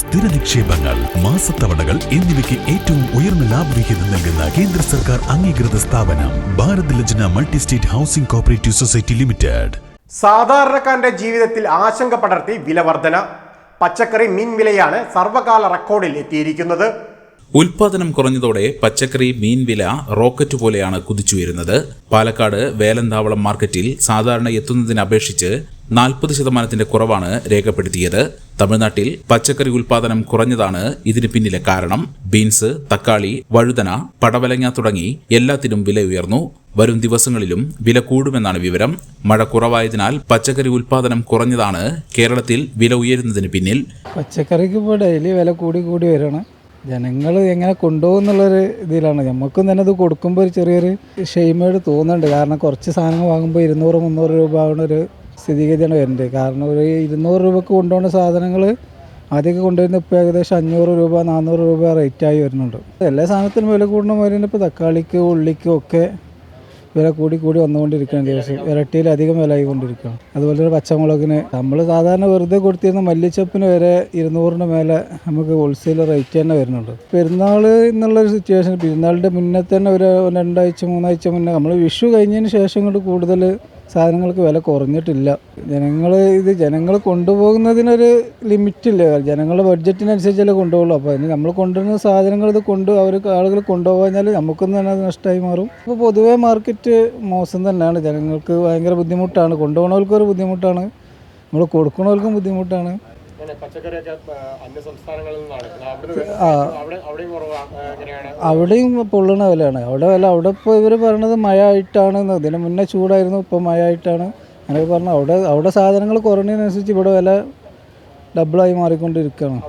സ്ഥിര നിക്ഷേപങ്ങൾ മാസത്തവണകൾ എന്നിവയ്ക്ക് ഏറ്റവും ഉയർന്ന ലാഭവിഹിതം നൽകുന്ന കേന്ദ്ര സർക്കാർ അംഗീകൃത സ്ഥാപനം Bharat Lajna multi state housing cooperative society limited. സാധാരണക്കാരന്റെ ജീവിതത്തിൽ ആശങ്ക പടർത്തി വില വർധന പച്ചക്കറി മീൻ വിലയാണ് സർവകാല റെക്കോർഡിൽ എത്തിയിരിക്കുന്നത്. ഉൽപാദനം കുറഞ്ഞതോടെ പച്ചക്കറി മീൻ വില റോക്കറ്റ് പോലെയാണ് കുതിച്ചുയരുന്നത്. പാലക്കാട് വേലന്താവളം മാർക്കറ്റിൽ സാധാരണ എത്തുന്നതിനപേക്ഷിച്ച് നാൽപ്പത് ശതമാനത്തിന്റെ കുറവാണ് രേഖപ്പെടുത്തിയത്. തമിഴ്നാട്ടിൽ പച്ചക്കറി ഉൽപാദനം കുറഞ്ഞതാണ് ഇതിന് പിന്നിലെ കാരണം. ബീൻസ് തക്കാളി വഴുതന പടവലങ്ങ തുടങ്ങി എല്ലാത്തിനും വില ഉയർന്നു. വരും ദിവസങ്ങളിലും വില കൂടുമെന്നാണ് വിവരം. മഴ കുറവായതിനാൽ പച്ചക്കറി ഉൽപാദനം കുറഞ്ഞതാണ് കേരളത്തിൽ വില ഉയരുന്നതിന് പിന്നിൽ. പച്ചക്കറിക്ക് ഇപ്പോൾ ഡെയിലി വില കൂടി കൂടി വരികയാണ്. ജനങ്ങൾ എങ്ങനെ കൊണ്ടുപോകുന്നുള്ളൊരു ഇതിലാണ്. നമുക്കും തന്നെ ഇത് കൊടുക്കുമ്പോൾ ഒരു ചെറിയൊരു ക്ഷേമമായിട്ട് തോന്നുന്നുണ്ട്. കാരണം കുറച്ച് സാധനങ്ങൾ വാങ്ങുമ്പോൾ ഇരുന്നൂറ് മുന്നൂറ് രൂപ ആവുന്ന ഒരു സ്ഥിതിഗതിയാണ് വരുന്നത് കാരണം ഒരു ഇരുന്നൂറ് രൂപക്ക് കൊണ്ടുപോകുന്ന സാധനങ്ങൾ ആദ്യമൊക്കെ കൊണ്ടുവരുന്ന ഇപ്പോൾ ഏകദേശം അഞ്ഞൂറ് രൂപ നാനൂറ് രൂപ റേറ്റായി വരുന്നുണ്ട്. എല്ലാ സാധനത്തിനും വില കൂടുന്ന മാതിരി ഇപ്പോൾ തക്കാളിക്ക് ഉള്ളിക്കും ഒക്കെ വില കൂടി കൂടി വന്നുകൊണ്ടിരിക്കുകയാണ് ദിവസം ഇരട്ടിയിലധികം വില ആയിക്കൊണ്ടിരിക്കുകയാണ്. അതുപോലെ തന്നെ പച്ചമുളകിന് നമ്മൾ സാധാരണ വെറുതെ കൊടുത്തിരുന്ന മല്ലിച്ചപ്പിന് വരെ ഇരുന്നൂറിന് മേലെ നമുക്ക് ഹോൾസെയിൽ റേറ്റ് തന്നെ വരുന്നുണ്ട്. പെരുന്നാൾ എന്നുള്ളൊരു സിറ്റുവേഷൻ പെരുന്നാളിന്റെ മുന്നേ തന്നെ ഒരു രണ്ടാഴ്ച മൂന്നാഴ്ച മുന്നേ നമ്മൾ വിഷു കഴിഞ്ഞതിന് ശേഷം കൊണ്ട് കൂടുതൽ സാധനങ്ങൾക്ക് വില കുറഞ്ഞിട്ടില്ല. ജനങ്ങൾ ഇത് ജനങ്ങൾ കൊണ്ടുപോകുന്നതിനൊരു ലിമിറ്റില്ല. ജനങ്ങളുടെ ബഡ്ജറ്റിനനുസരിച്ചല്ലേ കൊണ്ടുപോകുള്ളൂ അപ്പോൾ അതിന് നമ്മൾ കൊണ്ടുവരുന്ന സാധനങ്ങൾ ഇത് കൊണ്ട് അവർ ആളുകൾ കൊണ്ടുപോകാഞ്ഞാൽ നമുക്കും തന്നെ അത് നഷ്ടമായി മാറും. ഇപ്പോൾ പൊതുവേ മാർക്കറ്റ് മോശം തന്നെയാണ്. ജനങ്ങൾക്ക് ഭയങ്കര ബുദ്ധിമുട്ടാണ്. കൊണ്ടുപോകുന്നവർക്കൊരു ബുദ്ധിമുട്ടാണ്. നമ്മൾ കൊടുക്കുന്നവർക്കും ബുദ്ധിമുട്ടാണ്. അവിടെയും കുറവാണ് എങ്ങനെയാണ്? അവിടെയും പൊള്ളുന്ന വിലയാണ്. അവിടെ വില അവിടെ ഇപ്പോൾ ഇവർ പറയണത് മഴ ആയിട്ടാണ് ഇതിന് മുന്നേ ചൂടായിരുന്നു ഇപ്പോൾ മഴ ആയിട്ടാണ്. അങ്ങനെ പറഞ്ഞു അവിടെ അവിടെ സാധനങ്ങൾ കുറഞ്ഞതിനനുസരിച്ച് ഇവിടെ വില ഡബിളായി മാറിക്കൊണ്ടിരിക്കുകയാണ്.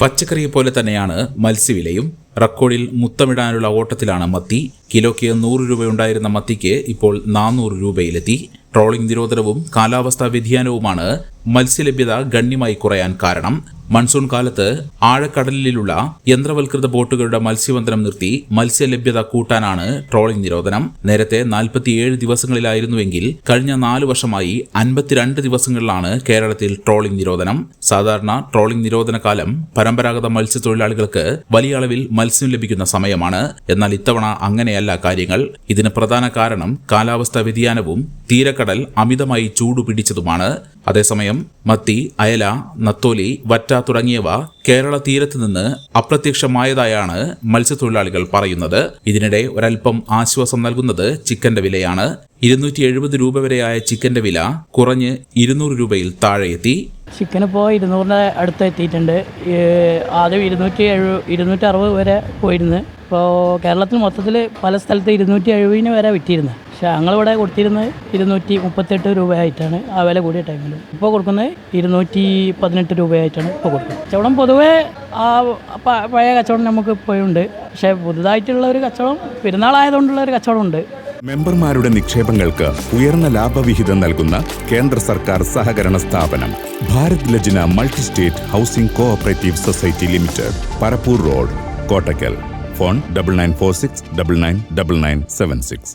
പച്ചക്കറിയെ പോലെ തന്നെയാണ് മത്സ്യവിലയും. റെക്കോർഡിൽ മുത്തമിടാനുള്ള ഓട്ടത്തിലാണ് മത്തി. കിലോയ്ക്ക് നൂറ് രൂപയുണ്ടായിരുന്ന മത്തിക്ക് ഇപ്പോൾ നാനൂറ് രൂപയിലെത്തി. ട്രോളിംഗ് നിരോധനവും കാലാവസ്ഥാ വ്യതിയാനവുമാണ് മത്സ്യലഭ്യത ഗണ്യമായി കുറയാൻ കാരണം മൺസൂൺ കാലത്ത് ആഴക്കടലിലുള്ള യന്ത്രവൽകൃത ബോട്ടുകളുടെ മത്സ്യബന്ധനം നിർത്തി മത്സ്യലഭ്യത കൂട്ടാനാണ് ട്രോളിംഗ് നിരോധനം. നേരത്തെ നാൽപ്പത്തിയേഴ് ദിവസങ്ങളിലായിരുന്നുവെങ്കിൽ കഴിഞ്ഞ നാല് വർഷമായി അൻപത്തിരണ്ട് ദിവസങ്ങളിലാണ് കേരളത്തിൽ ട്രോളിംഗ് നിരോധനം. സാധാരണ ട്രോളിംഗ് നിരോധന കാലം പരമ്പരാഗത മത്സ്യത്തൊഴിലാളികൾക്ക് വലിയ അളവിൽ മത്സ്യം ലഭിക്കുന്ന സമയമാണ്. എന്നാൽ ഇത്തവണ അങ്ങനെയല്ല കാര്യങ്ങൾ. ഇതിന് പ്രധാന കാരണം കാലാവസ്ഥാ വ്യതിയാനവും തീരക്കടൽ അമിതമായി ചൂടുപിടിച്ചതുമാണ്. അതേസമയം മത്തി അയല നത്തോലി വറ്റ തുടങ്ങിയവ കേരള തീരത്ത് നിന്ന് അപ്രത്യക്ഷമായതായാണ് മത്സ്യത്തൊഴിലാളികൾ പറയുന്നത്. ഇതിനിടെ ഒരൽപ്പം ആശ്വാസം നൽകുന്നത് ചിക്കന്റെ വിലയാണ്. ഇരുന്നൂറ്റി എഴുപത് രൂപ വരെയായ ചിക്കന്റെ വില കുറഞ്ഞ് ഇരുന്നൂറ് രൂപയിൽ താഴെയെത്തി. ചിക്കൻ ഇപ്പോൾ ഇരുന്നൂറിന്റെ അടുത്ത് എത്തിയിട്ടുണ്ട്. ആദ്യം ഇരുന്നൂറ്റി എഴു ഇരുന്നൂറ്റി അറുപത് വരെ പോയിരുന്നു. ഇപ്പോൾ കേരളത്തിൽ മൊത്തത്തിൽ പല സ്ഥലത്ത് ഇരുന്നൂറ്റി എഴുപതിന് വരെ വിറ്റിരുന്നത് പക്ഷേ ഞങ്ങളിവിടെ കൊടുത്തിരുന്നത് ഇരുന്നൂറ്റി മുപ്പത്തെട്ട് രൂപയായിട്ടാണ് ആ വില കൂടിയ ടൈമിൽ ഇപ്പോൾ കൊടുക്കുന്നത് ഇരുന്നൂറ്റി പതിനെട്ട് രൂപയായിട്ടാണ് ഇപ്പോൾ കൊടുക്കുന്നത്. കച്ചവടം പൊതുവേ ആ പഴയ കച്ചവടം നമുക്ക് ഇപ്പോഴുണ്ട്. പക്ഷേ പുതുതായിട്ടുള്ള ഒരു കച്ചവടം പെരുന്നാളായതുകൊണ്ടുള്ള ഒരു കച്ചവടം ഉണ്ട് മെമ്പർമാരുടെ നിക്ഷേപങ്ങൾക്ക് ഉയർന്ന ലാഭവിഹിതം നൽകുന്ന കേന്ദ്ര സർക്കാർ സഹകരണ സ്ഥാപനം Bharat Lajna multi state housing cooperative society limited Parappur road Kottakkal phone double nine four six double nine double nine seven six.